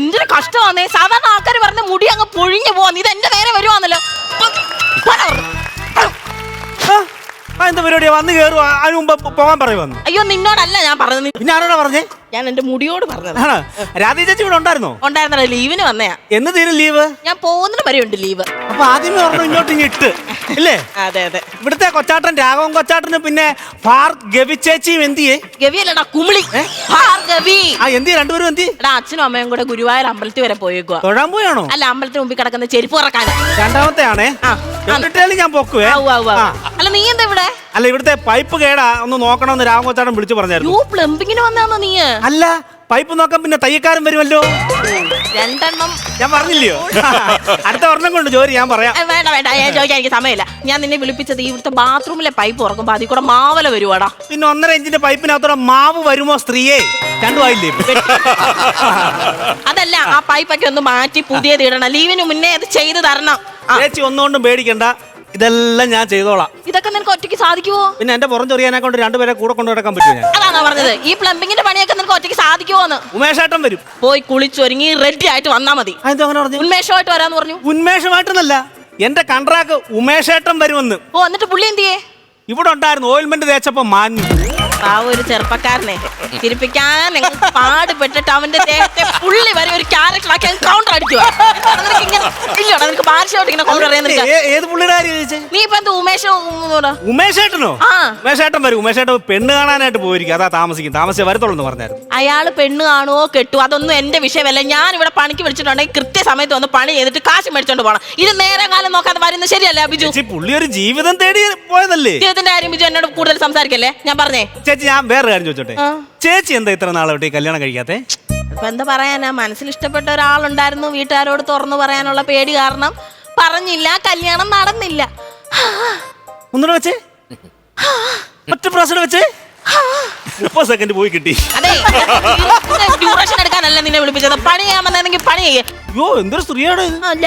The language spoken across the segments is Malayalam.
എന്തൊരു കഷ്ടമാന്നേ? സാധാരണ ആൾക്കാർ പറഞ്ഞ മുടി അങ്ങ് പൊഴിഞ്ഞു പോവാന്ന് ഇത് എന്റെ നേരെ വരുവാന്നല്ലോ. എന്താ പരിപാടിയാ വന്ന് കേറുവാ. അതിന് മുമ്പ് പോകാൻ പറയുമെന്ന് അയ്യോ നിന്നോടല്ല ഞാൻ പറഞ്ഞത്. പിന്നെ ആരോടാ പറഞ്ഞേ? ഞാൻ എന്റെ മുടിയോട് പറഞ്ഞത്. ആണോ? രാധേ ചേച്ചി ഇവിടെ ഉണ്ടായിരുന്നോ? ഉണ്ടായിരുന്നല്ലോ ലീവിന് വന്നയാ. എന്ന് തീരും ലീവ് ഞാൻ പോകുന്നതിന് വരെ ഉണ്ട് ലീവ് അപ്പൊ ആദ്യമേ പറഞ്ഞു ഇങ്ങോട്ട് ഇങ്ങ് ഇട്ട് ഇല്ലേ? അതെ അതെ. ഇവിടുത്തെ കൊച്ചാട്ടൻ രാഘവൻ കൊച്ചാട്ടന് പിന്നെ ഫാർ ഗവി ചേച്ചിയും എന്തിയേ ഗവി അല്ലടാ കുമിളി. ഭാർഗവി ആ എന്തിയെ രണ്ടുപേരും എന്തി എടാ അച്ഛനും അമ്മയും കൂടെ ഗുരുവായൂർ അമ്പലത്തിൽ വരെ പോയേക്കുക തൊഴാൻ പോയാണോ? അല്ല അമ്പലത്തിന് മുമ്പിൽ കിടക്കുന്ന ചെരുപ്പ് ഇറക്കാൻ രണ്ടാമത്തെ ആണേ ആ. ഞാൻ പൊക്കുവേ. അല്ല നീ എന്താ ഇവിടെ? അല്ല ഇവിടുത്തെ പൈപ്പ് കേടാ ഒന്ന് നോക്കണമെന്ന് രാമകോച്ചാടൻ വിളിച്ചു പറഞ്ഞായിരുന്നു. യൂ പ്ലംബിങ്ങിന് വന്നാന്നോ നീ? അല്ല പൈപ്പ് നോക്കാൻ പിന്നെ തയ്യക്കാരൻ വരുമല്ലോ? രണ്ടെണ്ണം. ഞാൻ പറഞ്ഞില്ലയോ? അടുത്ത ഒരെണ്ണം കൊണ്ട് ജോലി ഞാൻ പറയാം. ഏ, വേണ്ട വേണ്ട ഞാൻ ചോദിക്കാൻ എനിക്ക് സമയമില്ല. ഞാൻ നിന്നെ വിളിപ്പിച്ചത് ഇവിടുത്തെ ബാത്റൂമിലെ പൈപ്പ് ഉറക്കുമ്പോ അതിൽ കൂടെ മാവല വരുവാടാ. പിന്നെ ഒന്നര ഇഞ്ചിന്റെ പൈപ്പിനകത്തോടെ മാവ് വരുമോ സ്ത്രീയെ? രണ്ടുമായില്ലേ അതല്ല ആ പൈപ്പൊക്കെ ഒന്ന് മാറ്റി പുതിയത് ഇടണം. ലീവിന് മുന്നേ അത് ചെയ്ത് തരണം. ആ, ചേച്ചി ഒന്നുകൊണ്ടും പേടിക്കണ്ട. ഇതെല്ലാം ഞാൻ ചെയ്തോളാം. ഇതൊക്കെ നിനക്ക് ഒറ്റയ്ക്ക് സാധിക്കുമോ പിന്നെ എന്റെ പുറം ചൊറിയാനെ കൊണ്ട് രണ്ടുപേരെ കൂടെ കൊണ്ടു നടക്കാൻ പറ്റുമോ ഞാൻ? അതാണോ പറഞ്ഞത്. ഈ പ്ലംബിങ്ങിന്റെ പണിയൊക്കെ നിനക്ക് ഒറ്റയ്ക്ക് സാധിക്കുമോന്ന് ഉമേഷേട്ടൻ വരും. പോയി കുളിച്ചൊരുങ്ങി റെഡി ആയിട്ട് വന്നാ മതി. അങ്ങനെ പറഞ്ഞു? ഉന്മേഷമായിട്ട് വരാന്ന് പറഞ്ഞു. ഉന്മേഷമായിട്ടെന്നല്ല എന്റെ കണ്ട്രാക്ക് ഉമേഷേട്ടൻ വരുമെന്ന്. ഓ എന്നിട്ട് പുള്ളി എന്ത് ചെയ്യേ? ഇവിടെ ഉണ്ടായിരുന്നു ഓയിൽമെന്റ് തേച്ചപ്പോ മാഞ്ഞു. ആ ഒരു ചെറുപ്പക്കാരനെ. ചിരിപ്പിക്കാൻ പാടുപെട്ടിട്ട് അവന്റെ ദേഹത്തെ പുള്ളി ക്യാരക്ടർ ആക്കി കൗണ്ടർ അടിക്കുക ഇല്ലടാ നിനക്ക് ഭാഷയോട്ട് ഇങ്ങനെ കൗണ്ടർ ഏത് പുള്ളിയുടെ കാര്യം ചോദിച്ചേ? നീ ഇപ്പൊ എന്ത് ഉമേഷ് ഉമേഷേട്ടനോ? ആ. ഉമേഷേട്ടൻ വരും. ഉമേഷേട്ടൻ പെണ്ണ് കാണാനായിട്ട് പോയിരിക്കും. അതാ താമസിക്കും താമസിച്ചേ വരത്തുള്ളൂ എന്ന് പറഞ്ഞായിരുന്നു. അയാൾ പെണ്ണ് കാണുവോ കെട്ടു അതൊന്നും എന്റെ വിഷയമല്ല. ഞാൻ ഇവിടെ പണിക്ക് വിളിച്ചിട്ടുണ്ടെങ്കിൽ കൃത്യസമയത്ത് വന്ന് പണി ചെയ്തിട്ട് കാശ് മേടിച്ചോണ്ട് പോകണം ഇത് നേരെ കാലം നോക്കാതെ വരുന്നത് ശരിയല്ല ബിജു? പുള്ളി ഒരു ജീവിതം തേടി പോയതല്ലേ? ജീവിതത്തിന്റെ കാര്യം ബിജു എന്നോട് കൂടുതൽ സംസാരിക്കല്ലേ? ഞാൻ പറഞ്ഞേ. ചേച്ചി ഞാൻ വേറെ കാര്യം ചോദിച്ചോട്ടെ? ചേച്ചി എന്താ ഇത്ര നാളെ കല്യാണം കഴിക്കാത്തെ? ഇപ്പൊ എന്താ പറയാനാ മനസ്സിൽ ഇഷ്ടപ്പെട്ട ഒരാളുണ്ടായിരുന്നു വീട്ടുകാരോട് തുറന്നു പറയാനുള്ള പേടി കാരണം പറഞ്ഞില്ല കല്യാണം നടന്നില്ല. ഒന്നുകൂടെ വെച്ചേ. ഒറ്റ പ്രാവശ്യം വെച്ചേ. മുപ്പത് സെക്കൻഡ് പോയി കിട്ടി. അതെ ഡ്യൂറേഷൻ എടുക്കാനല്ല നിന്നെ വിളിപ്പിച്ചത്. പണി ചെയ്യാമെന്നെങ്കിൽ പണി ചെയ്യേ. അയ്യോ എന്തൊരു സ്ത്രീയാണ്. അല്ല.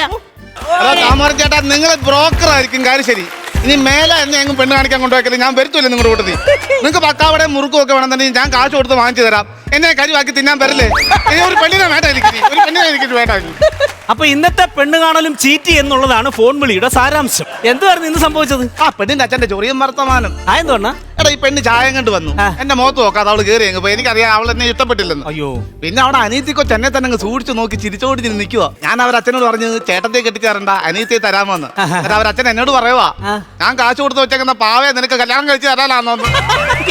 അതാ നിങ്ങൾ ബ്രോക്കർ ആയിരിക്കും കാര്യം ശരി. ഇനി മേലെ എന്നെ ഞങ്ങൾ പെണ്ണ് കാണിക്കാൻ കൊണ്ടുപോക്കല്ലേ ഞാൻ വരുത്തില്ല നിങ്ങളുടെ കൂട്ടത്തിൽ? നിങ്ങൾക്ക് പക്കാവടെ മുറുക്കും ഒക്കെ വേണം തന്നെ ഞാൻ കാശ് കൊടുത്ത് വാങ്ങിച്ചു തരാം. എന്നെ കരിവാക്കി തിന്നാൻ വരല്ലേ? ഇനി ഒരു പെണ്ണിനെ വേണ്ട എനിക്ക് ഒരു പെണ്ണിനെ എനിക്ക് വേണ്ട. അപ്പൊ ഇന്നത്തെ പെണ്ണ് കാണലും ചീറ്റി എന്നുള്ളതാണ് ഫോൺ വിളിയുടെ സാരാംശം. എന്തുവായിരുന്നു ഇന്ന് സംഭവിച്ചത്? ആ പെണ്ണിന്റെ അച്ഛന്റെ ചൊറിയും വർത്തമാനം. ആ എന്തുവാ എടാ ഈ പെണ്ണ് ചായം കണ്ട് വന്നു. എന്റെ മുഖത്ത് നോക്കാതെ അവൾ കയറി അങ്ങ് പോയി. എനിക്കറിയാം അവൾ എന്നെ ഇഷ്ടപ്പെട്ടില്ലെന്ന്. അയ്യോ. പിന്നെ അവിടെ അനീതിക്കോ ചെന്നെ തന്നെ അങ്ങ് സൂക്ഷിച്ചു നോക്കി ചിരിച്ചോടി നിന്ന് നിൽക്കുക ഞാൻ അവർ അച്ഛനോട് പറഞ്ഞു ചേട്ടത്തെ കെട്ടിച്ചേരണ്ട അനിയത്തിയെ തരാമെന്ന്. എന്നിട്ട് അവർ അച്ഛൻ എന്നോട് പറയുവാ ഞാൻ കാശ് കൊടുത്ത് വെച്ചേക്കുന്ന പാവയെ നിനക്ക് കല്യാണം കഴിച്ച് തരാനാന്നോന്ന്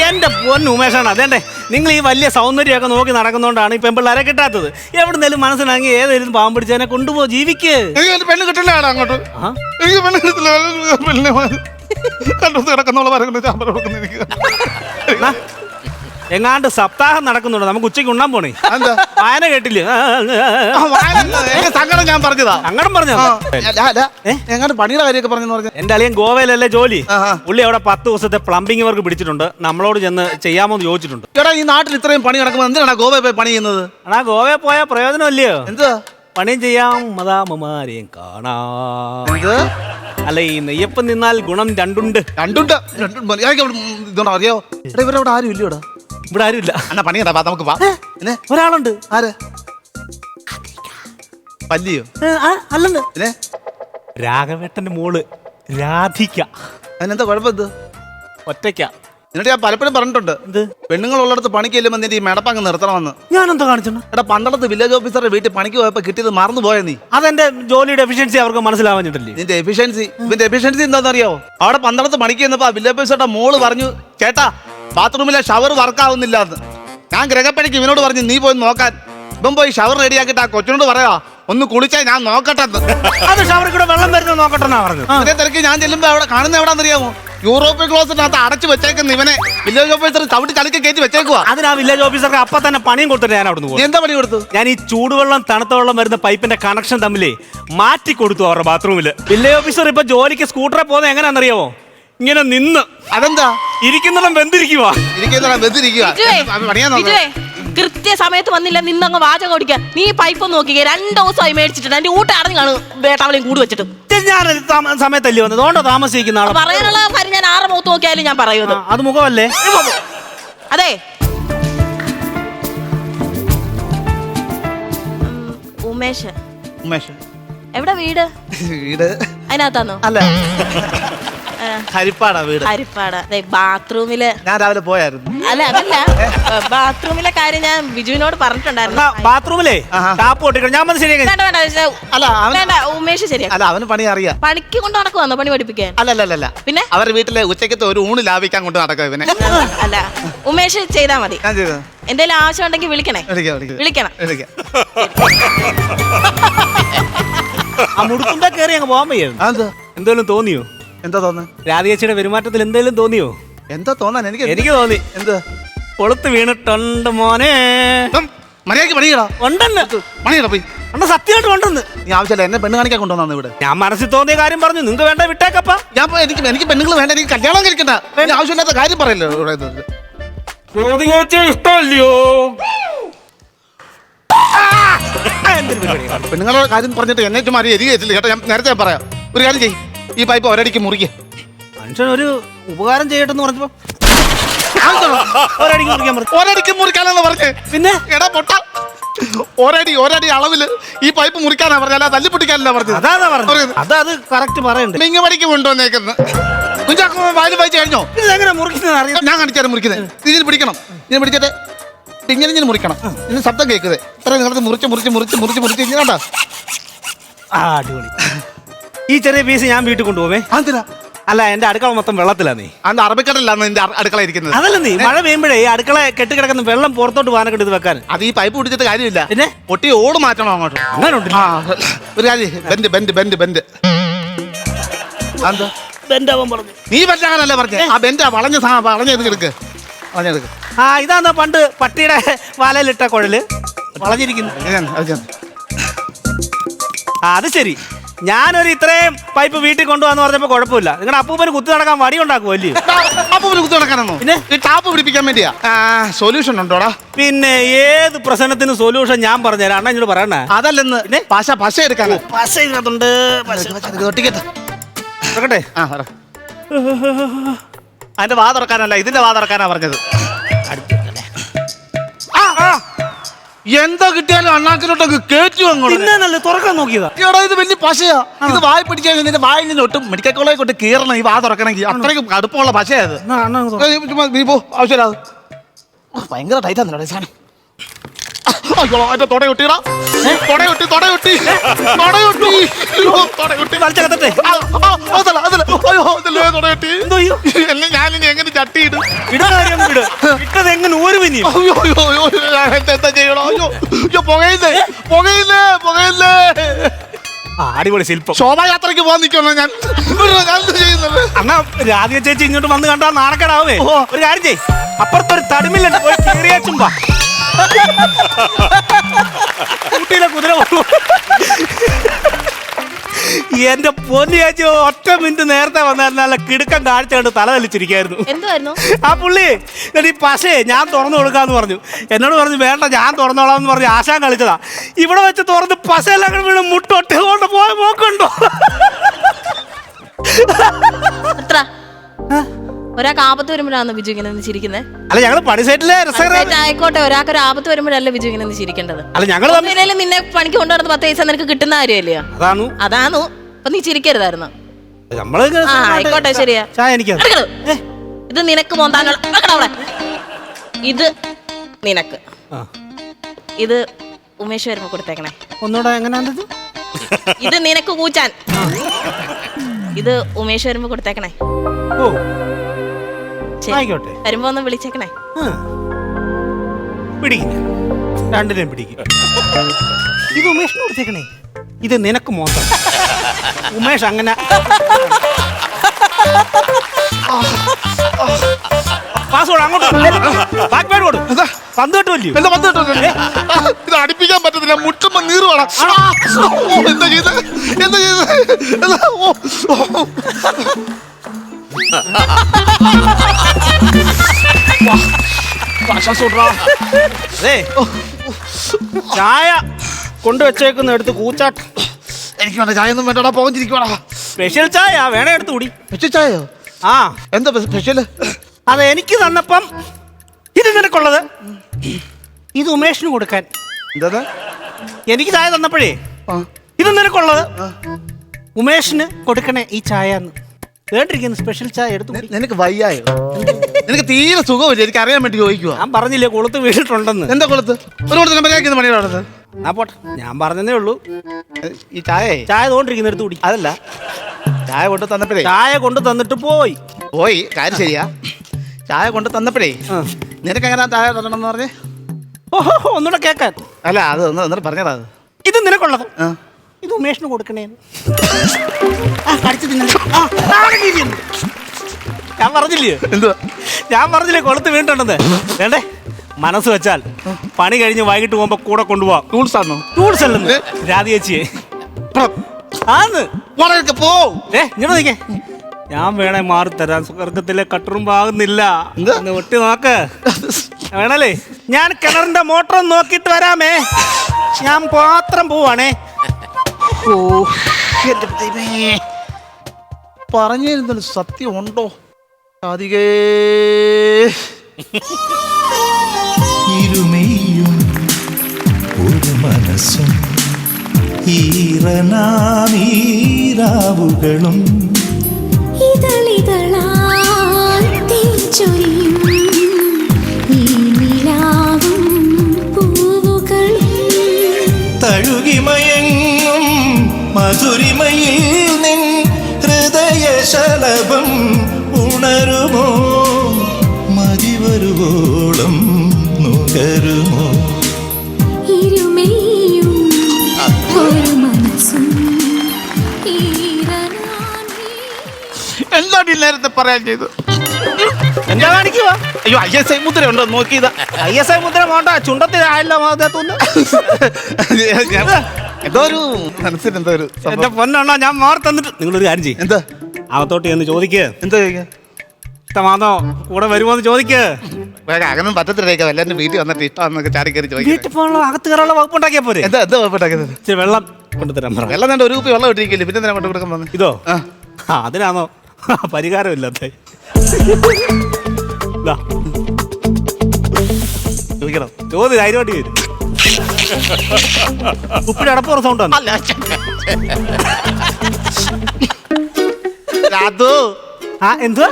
എന്റെ പൊന്നു ഉമേഷാണ്. അതേണ്ടേ നിങ്ങൾ ഈ വലിയ സൗന്ദര്യമൊക്കെ നോക്കി നടക്കുന്നതുകൊണ്ടാണ് ഈ പെമ്പിള്ളാരെ കിട്ടാത്തത്. എവിടുന്നേലും മനസ്സിലാക്കി ഏതെങ്കിലും പാവം പിടിച്ചതിനെ കൊണ്ടുപോ ജീവിക്ക്. പെണ്ണ് കിട്ടില്ല അങ്ങോട്ട്? എനിക്ക് പെണ്ണ് കിട്ടില്ല പെണ്ണിനെ കിടക്കുന്നുള്ള പറയുന്നത് ഞാൻ കൊടുക്കുന്നു എനിക്ക്. എന്നാ, എങ്ങാണ്ട് സപ്താഹം നടക്കുന്നുണ്ട്? നമുക്ക് ഉച്ചയ്ക്ക് ഉണ്ണാൻ പോണേ. എന്താ വായന കേട്ടില്ലേ? ആ, ആ, ആ, വായന, എന്റെ സങ്കടം ഞാൻ പറഞ്ഞതാ. സങ്കടം പറഞ്ഞോ? എങ്ങാണ്ട് പണിയുടെ കാര്യമൊക്കെ പറഞ്ഞു. എന്റെ അലിയൻ ഗോവയിലല്ലേ ജോലി? ആ, ആ. പുള്ളി അവിടെ പത്ത് ദിവസത്തെ പ്ലംബിംഗ് വർക്ക് പിടിച്ചിട്ടുണ്ട്. നമ്മളോട് ചെന്ന് ചെയ്യാമോന്ന് ചോദിച്ചിട്ടുണ്ട്. ചേട്ടാ ഈ നാട്ടിൽ ഇത്രയും പണി നടക്കുമ്പോൾ എന്തിനാണ് ഗോവയിൽ പോയി പണി ചെയ്യുന്നത്? ആ ഗോവയിൽ പോയ പ്രയോജനമല്ലയോ? എന്ത് പണിയും ചെയ്യാം മതാമമാരെയും കാണാം. എന്ത്? അല്ല ഈ നെയ്യപ്പം നിന്നാൽ ഗുണം രണ്ടുണ്ട്. രണ്ടുണ്ട്. രണ്ടുണ്ട് മതി. എനിക്ക് അവിടെ ഇതുണ്ടോ അറിയോ? എടാ ഇവരവിടെ ആരും ഇല്ലയോടാ. ഇവിടെ ആരുമില്ല എന്നാ പണി കണ്ടാ നമുക്ക് വാ. എന്നെ ഒരാളുണ്ട്. ആര്? പല്ലിയോ? അല്ലെന്ന് രാഘവേട്ടന്റെ മോൾ രാധിക്ക അതിനെന്താ കുഴപ്പം എന്ത് ഒറ്റയ്ക്ക. എന്നിട്ട് ഞാൻ പലപ്പോഴും പറഞ്ഞിട്ടുണ്ട് എന്ത്? പെണ്ണുങ്ങളുള്ളിടത്ത് പണിക്ക് ചെല്ലുമ്പോൾ നിന്റെ ഈ മെടപ്പങ്ങ് നിർത്തണമെന്ന്. എന്താ കാണിച്ചു എടാ പണ്ടത്തെ വില്ലേജ് ഓഫീസറുടെ വീട്ടിൽ പണിക്ക് പോയപ്പോ കിട്ടിയത് മറന്നു പോയ നീ? അതെന്റെ ജോലിയുടെ എഫിഷ്യൻസി അവർക്ക് മനസ്സിലാവാഞ്ഞിട്ടല്ലേ? നിന്റെ എഫിഷ്യൻസി ഇവന്റെ എഫിഷ്യൻസി എന്താണെന്നറിയോ? അവിടെ പന്തളത്ത് പണിക്ക് ചെന്നപ്പോ ആ വില്ലേജ് ഓഫീസറുടെ മോൾ പറഞ്ഞു ചേട്ടാ ബാത്റൂമിലെ ഷവർ വർക്ക് ആവുന്നില്ല എന്ന് ഞാൻ ഗ്രഹപ്പണിക്ക് ഇവനോട് പറഞ്ഞു നീ പോയി നോക്കാൻ. ഇപ്പം പോയി ഷവർ റെഡിയാക്കിട്ട് ആ കൊച്ചിനോട് പറയാ ഒന്ന് കുളിച്ചാൽ ഞാൻ നോക്കട്ടെ എന്ന്. അത് ഷവറിൽ കൂടെ വെള്ളം വരുന്നത് നോക്കട്ടെന്നാ പറഞ്ഞു അതേ തിരക്ക് ഞാൻ ചെല്ലുമ്പോ അവിടെ കാണുന്ന എവിടാന്നറിയാമോ യൂറോപ്യൻ ക്ലോസറ്റിനകത്ത് അടച്ചു വെച്ചേക്കുന്ന ഇവനെ വില്ലേജ് ഓഫീസർ ചവിട്ടി കളിക്ക് കയറ്റി വെച്ചേക്കുവാ. അതിന് ആ വില്ലേജ് ഓഫീസർക്ക് അപ്പൊ തന്നെ പണിയും കൊടുത്തിട്ട് ഞാൻ അവിടെ നീ പോകും എന്താ പണി കൊടുത്തു ഞാൻ ഈ ചൂടുവെള്ളം തണുത്ത വെള്ളം വരുന്ന പൈപ്പിന്റെ കണക്ഷൻ തമ്മിലേ മാറ്റി കൊടുത്തു അവരുടെ ബാത്റൂമിൽ വില്ലേജ് ഓഫീസർ ഇപ്പൊ ജോലിക്ക് സ്കൂട്ടറെ പോകുന്നത് എങ്ങനെയാണെന്നറിയാവോ? ഇങ്ങനെ നിന്ന്. അതെന്താ? ഇരിക്കുന്നിടം വെന്തിരിക്കുവാ. ഇരിക്കുന്ന നോക്കാം. ബിജുവേ, കൃത്യസമയത്ത് വന്നില്ല നിന്നങ്ങ് വാചകം ഓടിക്കാൻ. നീ പൈപ്പ് നോക്കിക്കേ രണ്ടു ദിവസമായി മേടിച്ചിട്ടുണ്ട് എന്റെ ഊട്ട അറിഞ്ഞു കാണും വേട്ടാവളയും കൂട് വെച്ചിട്ട്. ഞാൻ സമയത്തല്ലേ വന്നത്? അതുകൊണ്ടോ താമസിക്കുന്ന ആളാ. പറയാനുള്ള കാര്യം ഞാൻ ആറ് മുഖത്ത് നോക്കിയാലും ഞാൻ പറയുന്നത്. അത് മുഖമല്ലേ? അതെ. ഉമേഷ്. ഉമേഷ്. എവിടെ വീട്? വീട്. അതിനകത്താന്നോ? അല്ല. ഹരിപ്പാടാ വീട്. ഹരിപ്പാട്. അതെ ബാത്റൂമിൽ ഞാൻ രാവിലെ പോയായിരുന്നു. അല്ല അതല്ല. ബാത്റൂമിലെ കാര്യം ഞാൻ ബിജുവിനോട് പറഞ്ഞിട്ടുണ്ടായിരുന്നു. ബാത്റൂമിലേ. ടാപ്പ് പൊട്ടിക്കണം. ഞാൻ വന്ന് ശരിയാക്കി. വേണ്ട വേണ്ട അല്ല അവൻ വേണ്ട ഉമേഷ് ശരിയാ അല്ല അവന് പണി അറിയാം. പണിക്ക് കൊണ്ട് നടക്കുവാന്നോ പണി പഠിപ്പിക്കാൻ? അല്ല അല്ല അല്ല, അല്ല. പിന്നെ? അവരുടെ വീട്ടിലെ ഉച്ചക്കത്തെ ഒരു ഊണ് ലാഭിക്കാൻ കൊണ്ട് നടക്കുക ഇവനെ. അല്ല ഉമേഷ് ചെയ്താ മതി. ഞാൻ ചെയ്തത്. എന്തെങ്കിലും ആവശ്യം ഉണ്ടെങ്കിൽ വിളിക്കണേ. വിളിക്കാം വിളിക്കാം. വിളിക്കണം. വിളിക്കാം. ആ മുടുക്കുമ്പോ കയറി അങ്ങ് പോകാൻ വയ്യായിരുന്നു. അതെന്താ? എന്തേലും തോന്നിയോ? എന്താ തോന്നുന്നത് രാധികച്ചിയുടെ പെരുമാറ്റത്തിൽ എന്തെങ്കിലും തോന്നിയോ? എന്താ തോന്നാൻ? എനിക്ക് എനിക്ക് തോന്നി. എന്താ? കൊളുത്ത് വീണിട്ടുണ്ട് മോനെ. മര്യാദയ്ക്ക് പണിയടാ. ഉണ്ടെന്ന്. പണിയടാ പോയി. അണ്ണ സത്യമായിട്ട് ഉണ്ടെന്ന്. നീ ആവശ്യമില്ല എന്നെ പെണ്ണ് കാണിക്കാൻ കൊണ്ടുവന്നു ഇവിടെ. ഞാൻ മനസ്സിൽ തോന്നിയ കാര്യം പറഞ്ഞു. നിങ്ങൾക്ക് വേണ്ട വിട്ടേക്കപ്പ. ഞാൻ എനിക്ക് എനിക്ക് പെണ്ണുങ്ങൾ വേണ്ട എനിക്ക് കല്യാണം കഴിക്കണ്ട. നീ ആവശ്യമില്ലാത്ത കാര്യം പറയല്ലോ ഇവിടെ ഇത്. ഇഷ്ടമല്ലയോ? പെണ്ണുങ്ങളുടെ കാര്യം പറഞ്ഞിട്ട് എന്നെ ചുമ്മാ എരികയറ്റില്ല കേട്ടോ ഞാൻ നേരത്തെ പറയാം. ഒരു കാര്യം ചെയ്യ്. ഈ പൈപ്പ് ഒരടിക്ക് മുറിക്ക്. മനുഷ്യൻ ഒരു ഉപകാരം ചെയ്യട്ടെന്ന് പറഞ്ഞപ്പോ ഒരടിക്ക് മുറിക്കാൻ പറഞ്ഞു ഒരടിക്ക് മുറിക്കാനാണ് പറഞ്ഞേ. പിന്നെ? എടാ പൊട്ട. ഒരടി ഒരടി അളവിൽ ഈ പൈപ്പ് മുറിക്കാനാ പറഞ്ഞ. അല്ല തല്ലി പൊട്ടിക്കാനല്ല പറഞ്ഞത് അതാ പറഞ്ഞത്. അതാ അത് കറക്റ്റ് പറയണ്ട്? മിങ്ങ പടിക്ക് കൊണ്ടുവന്നേക്കുന്നു കുഞ്ചാക്കോ വായിൽ വായിച്ചു കഴിഞ്ഞോ? മുറിക്കുന്നത് അറിയാം. ഞാൻ കാണിച്ചാലും മുറിക്കുന്നത് ഇതിന് പിടിക്കണം. ഇതിന് പിടിച്ചിട്ട് ഇങ്ങനെ ഇങ്ങനെ മുറിക്കണം. ഇതിന് ശബ്ദം കേൾക്കുന്നത് ഇത്ര നിങ്ങളത് മുറിച്ച് മുറിച്ച് മുറിച്ച് മുറിച്ച് മുറിച്ച് ഇങ്ങനെ അടിപൊളി. ഈ ചെറിയ പീസ് ഞാൻ വീട്ടിൽ കൊണ്ടുപോവേ. അതെന്തിനാ? അല്ല എന്റെ അടുക്കള മൊത്തം വെള്ളത്തിലാ നീ. അന്ന് അറബിക്കടലാണ് എന്റെ അടുക്കള ഇരിക്കുന്നത്? അതല്ല നീ മഴ പെയ്യുമ്പോഴേ ഈ അടുക്കള കെട്ടിക്കിടക്കുന്ന വെള്ളം പുറത്തോട്ട് പോകാനൊക്കെ ഇത് വെക്കാൻ. അത് ഈ പൈപ്പ് പിടിച്ചിട്ട് കാര്യമില്ല. പിന്നെ? പൊട്ടി ഓട് മാറ്റണം അങ്ങോട്ട്. അങ്ങനെ ഉണ്ട് ആ ഒരു കാര്യം ബെൻഡ് ബെൻഡ് ബെൻഡ് ബെൻഡ്. എന്താ പറഞ്ഞു. നീ പറ്റാനല്ല പറഞ്ഞേ? ആ ബെൻഡ് വളഞ്ഞ സാ വളഞ്ഞ ഇത് എടുക്ക്. വളഞ്ഞെടുക്ക് ആ ഇതാന്നാ പണ്ട് പട്ടിയുടെ വാലയിലിട്ട കുഴൽ? വളഞ്ഞിരിക്കുന്നു. അത് ശരി. ഞാനൊരു ഇത്രയും പൈപ്പ് വീട്ടിൽ കൊണ്ടുവന്ന് പറഞ്ഞപ്പോ കുഴപ്പമില്ല. നിങ്ങളുടെ അപ്പൂപ്പന് കുത്തി നടക്കാൻ വടി ഉണ്ടാക്കുമോ അല്ലേ അപ്പൂപ്പന് അപ്പൊ കുത്തി നടക്കാനാണോ? പിന്നെ? ഈ ടാപ്പ് പിടിപ്പിക്കാൻ വേണ്ടിയാ. സൊല്യൂഷൻ ഉണ്ടോടാ? പിന്നെ ഏത് പ്രശ്നത്തിന് സൊല്യൂഷൻ ഞാൻ പറഞ്ഞുതരാം. അണ്ണ എന്നോട് പറയണേ അതല്ലെന്ന്. പശ പശ എടുക്കാൻ. പശ ഇതിനകത്തുണ്ട്. പശ ടിക്കറ്റ് തുറക്കട്ടെ? ആ പറ അതിന്റെ വാ തുറക്കാനല്ല ഇതിന്റെ വാ തുറക്കാനാ പറഞ്ഞത്. എന്താ കിട്ടിയാലും അണ്ണാക്കിലോട്ടൊക്കെ കേറ്റു അങ്ങോട്ട്. തിന്നാനല്ലേ തുറക്കാൻ നോക്കിയതാ? എടാ ഇത് വലിയ പശയാ. ഇത് വായ പിടിക്കാൻ നിന്റെ വായ നിന്ന് ഒട്ടും മെഡിക്കൽ കോളേജ് കൊണ്ട് കീറണം. ഈ വാ തുറക്കണമെങ്കിൽ അത്രയ്ക്ക് കടുപ്പമുള്ള പശയത് എന്നാ അണ്ണാ തുറ. നീ പോ. ആവശ്യമില്ല ഭയങ്കര ടൈറ്റാന്നല്ലോ സാധനം. അയ്യോ എന്റെ തൊടയൊട്ടിടാ. തൊടയൊട്ടി തൊടയൊട്ടി. തൊടയൊട്ടി. തൊടയൊട്ടി. വലിച്ചകത്തട്ടെ ആ, ആ, അതല്ല, അതല്ല. അയ്യോ, അതല്ലേ തൊടയൊട്ടി. എന്തോ ചെയ്യും? എന്നെ ഞാനിനി എങ്ങനെ ചട്ടിയിടും? ഇടുന്ന കാര്യം വിട്. ഇട്ടത് എങ്ങനെ ഒരു പിന്നെയും അയ്യോ അയ്യോ അയ്യോ ഞാൻ എന്താ എന്താ ചെയ്യണോ? അയ്യോ അയ്യോ പുകയില്ലേ? പുകയില്ലേ? പുകയില്ലേ? ആ അടിപൊളി ശില്പം. ശോഭായാത്രയ്ക്ക് പോകാൻ നിൽക്കണോ ഞാൻ? ചെയ്യുന്നത്? രാധിക ചേച്ചി ഇങ്ങോട്ട് വന്ന് കണ്ടാ നാണക്കേടാവേ ഒരു കാര്യം ചെയ് അപ്പുറത്തൊരു തടിമില്ലുണ്ട് പോയി ഊട്ടിയിലെ കുതിര. എന്റെ പൊന്നിയാച്ചി ഒറ്റ മിനിറ്റ് നേരത്തെ വന്നായിരുന്നു. നല്ല കിടുക്കം കാഴ്ച കണ്ട് തല വലിച്ചിരിക്കായിരുന്നു എന്തുവായിരുന്നു? ആ പുള്ളി ഈ പശേ ഞാൻ തുറന്നു കൊടുക്കാന്ന് പറഞ്ഞു. എന്നോട് പറഞ്ഞു വേണ്ട ഞാൻ തുറന്നോളാം എന്ന് പറഞ്ഞു ആശാൻ കളിച്ചതാ. ഇവിടെ വെച്ച് തുറന്ന് പശയെല്ലാം കൂടെ വീണ് മുട്ടൊട്ടി കൊണ്ട് പോയ പോക്കുണ്ടോ? എത്ര? ഒരാൾക്ക് ആപത്ത് വരുമ്പോഴാണ് ബിജു ഇങ്ങനെ നിന്ന് ചിരിക്കുന്നത്. അല്ല ഞങ്ങൾ പണി സൈറ്റിലെ ആയിക്കോട്ടെ ഒരാൾക്ക് ഒരു ആപത്ത് വരുമ്പോഴല്ല ബിജു ഇങ്ങനെ നിന്ന് ചിരിക്കേണ്ടത്? അല്ല ഞങ്ങൾ ഒന്നിനേലും നിന്നെ പണിക്ക് കൊണ്ടുവരുന്ന പത്ത് പൈസ നിനക്ക് കിട്ടുന്ന കാര്യമല്ലേ അതാണ്. അതാണ്. അപ്പൊ നീ ചിരിക്കരുതായിരുന്നു. നമ്മൾ ആ ആയിക്കോട്ടെ ശരിയാ. ചായ എനിക്ക്. ഇത് നിനക്ക് മോന്താനുള്ള അവിടെ ഇത് നിനക്ക്. ഇത് ഉമേഷ് വരുമ്പോ കൊടുത്തേക്കണേ. ഒന്നുകൂടെ എങ്ങനെയാണത് ഇത് നിനക്ക് കൂച്ചാൻ. ഇത് ഉമേഷ് വരുമ്പോ കൊടുത്തേക്കണേ. ഓ. ആയിക്കോട്ടെ. വരുമ്പോ ഒന്ന് വിളിച്ചേക്കണേ. ആ. പിടിക്കും. ഞാൻ. രണ്ടിനെയും പിടിക്കും. ഇത് ഉമേഷിന് കൊടുത്തേക്കണേ. ഇത് നിനക്ക് മോശം ഉമേഷ് അങ്ങനെ പാസ്വേഡ് അങ്ങോട്ട് ബാക്ക് പാഡ് കൊടു പന്ത് കിട്ടുമല്ലോ എന്റെ പത്ത് കിട്ടുന്നില്ലേ? ആ, ഇത് അടുപ്പിക്കാൻ പറ്റത്തില്ല. മുട്ടുമ്പോ നീറ് വേണം. എന്താ ചെയ്ത്? എന്താ ചെയ്ത്? എന്താ? ഓ, അതേ ചായ കൊണ്ടുവച്ചേക്കുന്ന എടുത്ത് കൂച്ചാട്ട്. എനിക്ക് വേണ്ട ചായ ഒന്നും വേണ്ടടാ പോകാതിരിക്കണോ സ്പെഷ്യൽ ചായ വേണേ എടുത്ത് കൂടി. ചായയോ? ആ. എന്താ സ്പെഷ്യൽ അത് എനിക്ക് തന്നപ്പം ഇത് നിനക്കുള്ളത്. ഇത് ഉമേഷിന് കൊടുക്കാൻ. എന്താ എനിക്ക് ചായ തന്നപ്പോഴേ ഇത് നിനക്കുള്ളത്. ഉമേഷിന് കൊടുക്കണേ ഈ ചായ എന്ന്. കേട്ടിരിക്കുന്നു സ്പെഷ്യൽ ചായ എടുത്തു കുടി. നിനക്ക് വയ്യായോ? നിനക്ക് തീരെ സുഖമില്ല എനിക്ക് അറിയാൻ വേണ്ടി ചോദിക്കുക ഞാൻ പറഞ്ഞില്ലേ കൊളുത്ത് വീണിട്ടുണ്ടെന്ന്. എന്താ കൊളുത്ത്? ഒരു കൊടുത്ത് നമ്പരാക്കുന്ന പണിയുടെ അടുത്ത് ആ പോട്ടെ ഞാൻ പറഞ്ഞതേ ഉള്ളൂ. ഈ ചായ? ചായ തോണ്ടിരിക്കുന്ന എടുത്ത് കുടി. അതല്ല ചായ കൊണ്ട് തന്നപ്പോഴേ. ചായ കൊണ്ട് തന്നിട്ട് പോയി. പോയി? കാര്യം ശരിയാ. ചായ കൊണ്ട് തന്നപ്പോഴേ ആ. നിനക്ക് എങ്ങനെ ചായ തരണം എന്ന് പറഞ്ഞേ? ഓഹോ ഒന്നുകൂടെ കേക്കാൻ അല്ല അത് ഒന്ന് എന്നിട്ട് പറഞ്ഞതാ അത്. ഇത് നിനക്കുള്ളത്. ആ. ഇത് ഉമേഷിന് കൊടുക്കണേ. ആ, കടിച്ച്. ആ. ഞാൻ പറഞ്ഞില്ലേ? എന്തുവാ? ഞാൻ പറഞ്ഞില്ലേ കൊളുത്ത് വീണിട്ടുണ്ടെന്ന്? വേണ്ടേ? മനസ്സ് വെച്ചാൽ പണി കഴിഞ്ഞ് വൈകിട്ട് പോകുമ്പോ കൂടെ കൊണ്ടുപോവാം. ടൂൾസ് ആണോ ടൂൾസ് അല്ലെന്ന്. ആന്ന്. വളരെ പോ. ഏ ഞാൻ വേണേ മാറി തരാൻ സ്വർഗത്തിലെ കട്ടറും പാകുന്നില്ല എന്ത്? ഒന്ന് ഒട്ടി നോക്ക്. വേണല്ലേ? ഞാൻ കിണറിന്റെ മോട്ടറും നോക്കിയിട്ട് വരാമേ. ഞാൻ മാത്രം പോവാണേ. ഓ ദൈവമേ. പറഞ്ഞിരുന്നല്ലോ സത്യം ഉണ്ടോ അധികേ ഇരുമയും ഒരു മനസ്സും ഈറനാമീരാവുകളും ഇതളിതളാൽ തേച്ചൊരിയും ഈ നിലാവും പൂവുകളും തഴുകിമയങ്ങും മധുരിമയിൽ നിൻ ഹൃദയ ശലഭം ഉണരുമോ? മതിവരുവോളം നുകരുമോ? എന്താണ് നേരത്തെ പറയാൻ ചെയ്തു എന്താ കാണിക്കുക അയ്യോ ഐ എസ് ഐ മുദ്ര ഉണ്ടോ? നോക്കിയതാ. ഐ എസ് ഐ മുദ്ര വേണ്ട ചുണ്ടത്തിലായല്ലോ മാതത്തൊന്ന് ഞാൻ- എന്തോ ഒരു മനസ്സിന് എന്തോ ഒരു സംഭവം. എന്റെ പൊന്നെണ്ണ ഞാൻ മാറി തന്നിട്ട്. നിങ്ങളൊരു കാര്യം ചെയ്യും. എന്താ? അകത്തോട്ട് ചെന്ന് ചോദിക്ക്. എന്താ ചോദിക്കാൻ ഇഷ്ടമാണോ? കൂടെ വരുമോന്ന് ചോദിക്ക്. അങ്ങനെ പറ്റത്തില്ലേക്കാം എല്ലാവരും വീട്ടിൽ വന്നിട്ട് ഇഷ്ടമാണെന്നൊക്കെ ചാടി കയറി ചോദിക്കും. വീട്ടിൽ പോകാനുള്ള അകത്ത് കയറാനുള്ള വകുപ്പ് ഉണ്ടാക്കിയാ പോരെ. എന്താ എന്താ കുഴപ്പമില്ലാക്കുന്നത് ഇച്ചിരി വെള്ളം കൊണ്ടുതരാൻ പറ. വെള്ളം തന്നെ ഒരു കുപ്പി വെള്ളം ഇട്ടിരിക്കില്ലേ? പിന്നെ എന്തിനാ കൊണ്ട് കൊടുക്കാൻ വന്നത് ഇതോ? ആ. ആ അതിനാണോ? പരിഹാരമില്ലാത്ത. ചോദിക്കണം. ചോദ്യം ധൈര്യമായിട്ട് വരും ഉപ്പിടെ അടപ്പുറ സൗണ്ട് രാധു. ആ എന്തുവാ?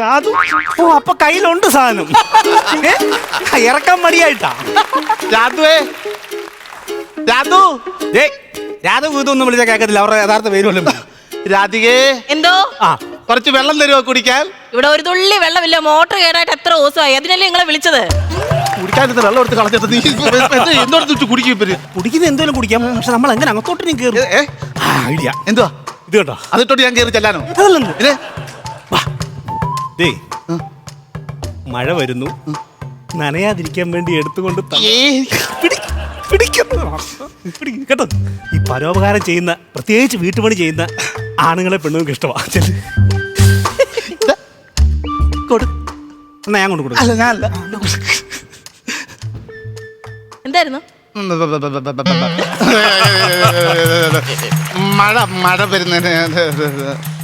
രാധു? ഓ അപ്പൊ കയ്യിലുണ്ട് സാധനം. ഏ? ഇറക്കാൻ മടിയായിട്ടാ. രാധുവേ. രാധു. ഏ രാധ ഇതൊന്നും വിളിച്ചാൽ കേൾക്കത്തില്ല. അവരുടെ യഥാർത്ഥ പേര്. രാധികേ. എന്തോ? ആ കുറച്ച് വെള്ളം തരുമോ കുടിക്കാൻ? ഇവിടെ ഒരു തുള്ളി വെള്ളമില്ല. മോട്ടർ കേടായിട്ട് എത്ര ദിവസമായി? അതിനല്ലേ നിങ്ങളെ വിളിച്ചത്? കുടിക്കാനിരുന്ന വെള്ളം എടുത്ത് കളഞ്ഞിട്ട് നീ എന്തോടത്ത് കുടിക്കും ഇവർ? കുടിക്കുന്ന എന്തേലും കുടിക്കാം. പക്ഷെ നമ്മൾ എങ്ങനെ അങ്ങോട്ടോട്ട് നീ കയറി? ഏ? ആ ഐഡിയ. എന്തുവാ? ഇത് കേട്ടോ അതിട്ടോട്ട് ഞാൻ കയറി ചെല്ലാനോ? അതല്ലെന്ന്. ഇതേ ദേ മഴ വരുന്നു. നനയാതിരിക്കാൻ വേണ്ടി എടുത്തുകൊണ്ട് കേട്ടോ? ഈ പരോപകാരം ചെയ്യുന്ന പ്രത്യേകിച്ച് വീട്ടുപണി ചെയ്യുന്ന ആണുങ്ങളെ പെണ്ണുങ്ങൾക്ക് ഇഷ്ടമാണ് എന്നാ ഞാൻ കൊണ്ട് കൊടുക്കാം. എന്തായിരുന്നു? മഴ മഴ വരുന്നതിന്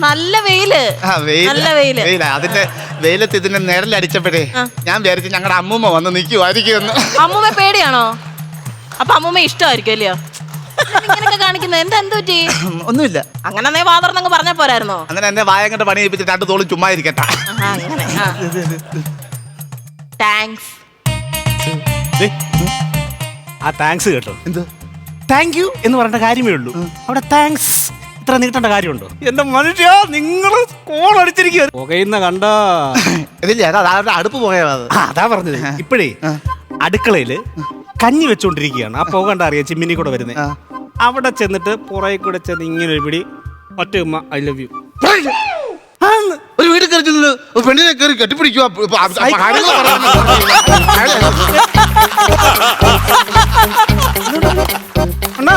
നല്ല വെയിൽ. ആ, വെയിൽ. നല്ല വെയിൽ. വെയില. അതിന്റെ വെയിലത്ത് ഇതിന്റെ നിഴലടിച്ചപ്പോഴേ. ഞാൻ വിചാരിച്ചു ഞങ്ങളുടെ അമ്മൂമ്മ വന്ന് നിൽക്കുമായിരിക്കും എന്ന് അമ്മൂമ്മ പേടിയാണോ? അപ്പൊ അമ്മൂമ്മ ഇഷ്ടമായിരിക്കും അല്ലയോ? ഇങ്ങനെയൊക്കെ കാണിക്കുന്നത്. എന്താ എന്ത് പറ്റി? ഒന്നുമില്ല. അങ്ങനെ വാതർന്നങ്ങ് പറഞ്ഞാ പോരായിരുന്നോ? അങ്ങനെ എന്റെ വായങ്ങട്ട് പണി ഏൽപ്പിച്ചിട്ട് രണ്ട് തോളി ചുമ്മാ ഇരിക്കട്ടെ. ആഹാ, അങ്ങനെ. താങ്ക്സ് ദേ, ആ താങ്ക്സ് കേട്ടോ എന്ത് താങ്ക് യു എന്ന് പറയേണ്ട കാര്യമേ ഉള്ളൂ അവിടെ താങ്ക്സ് ഇത്ര നീട്ടേണ്ട കാര്യമുണ്ടോ എന്റെ മനുഷ്യ നിങ്ങൾ കോൾ അടിച്ചിരിക്കുക പുകയുന്ന കണ്ട ഇതില്ല അതാ അടുപ്പ് പോയത് ആ, അതാ പറഞ്ഞത് ഇപ്പോഴേ അടുക്കളയിൽ കഞ്ഞി വെച്ചോണ്ടിരിക്കുകയാണ് ആ പോകണ്ട കണ്ട അറിയാം ചിമ്മിനി കൂടെ വരുന്നത് ആ. അവിടെ ചെന്നിട്ട് പുറകെ കൂടെ ചെന്ന് ഇങ്ങനെ ഒരു പിടി ഒറ്റ ഉമ്മ ഐ ലവ് യു ഒരു വീട് കയറി ചെന്ന് ഒരു പെണ്ണിനെ കയറി കെട്ടിപ്പിടിക്കുക അണ്ണാ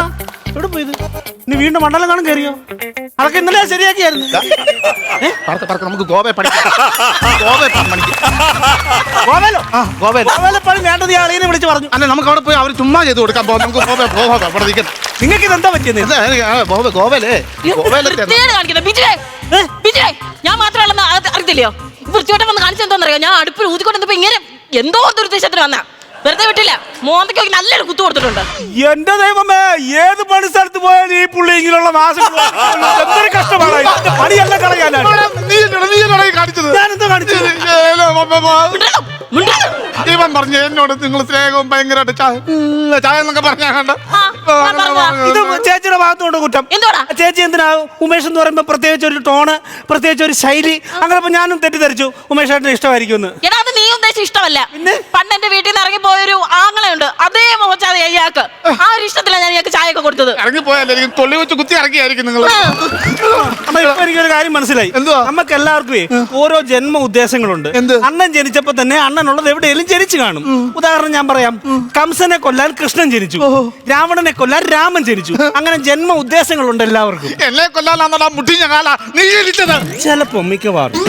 എവിടെ പോയത് നീ വീണ്ടും മണ്ഡലം കാണും കയറിയോ? അതൊക്കെ ഇന്നലെ ഞാൻ ശരിയാക്കിയായിരുന്നു നമുക്ക് ഗോവയെ പഠിക്കാം. ഗോവയെ പഠിക്കാം ഗോവയിലോ? ആ ഗോവയിൽ. ഗോവയിലെ പണി വേണ്ടത് ഈ അളിയനെ വിളിച്ച് പറഞ്ഞു. അല്ല നമുക്ക് അവിടെ പോയി അവർ ചുമ്മാ ചെയ്ത് കൊടുക്കാൻ പോകും നമുക്ക് ഗോവ പോകാം അവിടെ നിൽക്കണം നിങ്ങൾക്ക് ഇതെന്താ പറ്റിയത് എന്താ, ആ, ഗോവ ഗോവയിലേ ഗോവയിലെത്തി വൃത്തികേട് കാണിക്കുന്നത് ബിജുവേ ബിജുവേ ഞാൻ മാത്രമല്ലെന്ന് അറിയത്തില്ലയോ? വൃത്തിയോട്ടം വന്ന് കാണിച്ചെന്തോന്നറിയോ ഞാൻ അടുപ്പിൽ ഊതിക്കൊണ്ടിപ്പോ ഇങ്ങനെ എന്തോ ദുരുദ്ദേശത്തിന് വന്ന. വെറുതെ വിട്ടില്ല മോന്തയ്ക്ക് നല്ലൊരു കുത്തു കൊടുത്തിട്ടുണ്ട് എന്റെ ദൈവമേ ഏത് പണി സ്ഥലത്ത് പോയാലും ഈ പുള്ളി ഇങ്ങനെയുള്ള നാശം എന്തൊരു കഷ്ടമാണ് പണിയെല്ലാം കളയാനാണ് നീ നീ കാണിച്ചത് ഞാനെന്താ കാണിച്ചത് ഇവൻ പറഞ്ഞു എന്നോട് നിങ്ങൾ സ്നേഹവും ഭയങ്കരമായിട്ട് ചായ എന്നൊക്കെ പറഞ്ഞാ കണ്ട. ഇത് ചേച്ചിയുടെ ഭാഗത്തോണ്ട് കുറ്റം. എന്തുവാടാ? ചേച്ചി എന്തിനാ? ഉമേഷ് എന്ന് പറയുമ്പോ പ്രത്യേകിച്ച് ഒരു ടോണ് പ്രത്യേകിച്ച് ഒരു ശൈലി അങ്ങനെ ഇപ്പൊ ഞാനും തെറ്റിദ്ധരിച്ചു. ഉമേഷ് ഏട്ടന് ഇഷ്ടമായിരിക്കും എന്ന് എടാ അത് നീ ഉദ്ദേശിച്ച ഇഷ്ടമല്ല. പിന്നെ? പണ്ട് എന്റെ വീട്ടിൽ നിന്ന് ഇറങ്ങി പോയൊരു ആങ്ങളയുണ്ട്. അതേ മോച്ചാതെ അയ്യാക്ക് ആ ഒരു ഇഷ്ടത്തിലാണ് ഞാൻ ഇയാൾക്ക് ചായ ഒക്കെ കൊടുത്തത്. ഇറങ്ങി പോയാലും തൊള്ളി വെച്ച് കുത്തി ഇറക്കിയായിരിക്കും നിങ്ങൾ അമ്മ ഇപ്പൊ എനിക്കൊരു കാര്യം മനസ്സിലായി. എന്തുവാ? നമുക്ക് എല്ലാവർക്കും ഓരോ ജന്മ ഉദ്ദേശങ്ങളുണ്ട്. എന്ത്? അണ്ണൻ ജനിച്ചപ്പോ തന്നെ അണ്ണനുള്ളത് എവിടെയെങ്കിലും ജനിച്ചു കാണും. ഉദാഹരണം ഞാൻ പറയാം. കംസനെ കൊല്ലാൻ കൃഷ്ണൻ ജനിച്ചു. രാവണനെ കൊല്ലാൻ രാമൻ ജനിച്ചു. അങ്ങനെ ജന്മ ഉദ്ദേശങ്ങളുണ്ട് എല്ലാവർക്കും. എന്നെ കൊല്ലാനാന്നടാ നീ ജനിച്ചത്. ചിലപ്പോ മിക്കവാറും.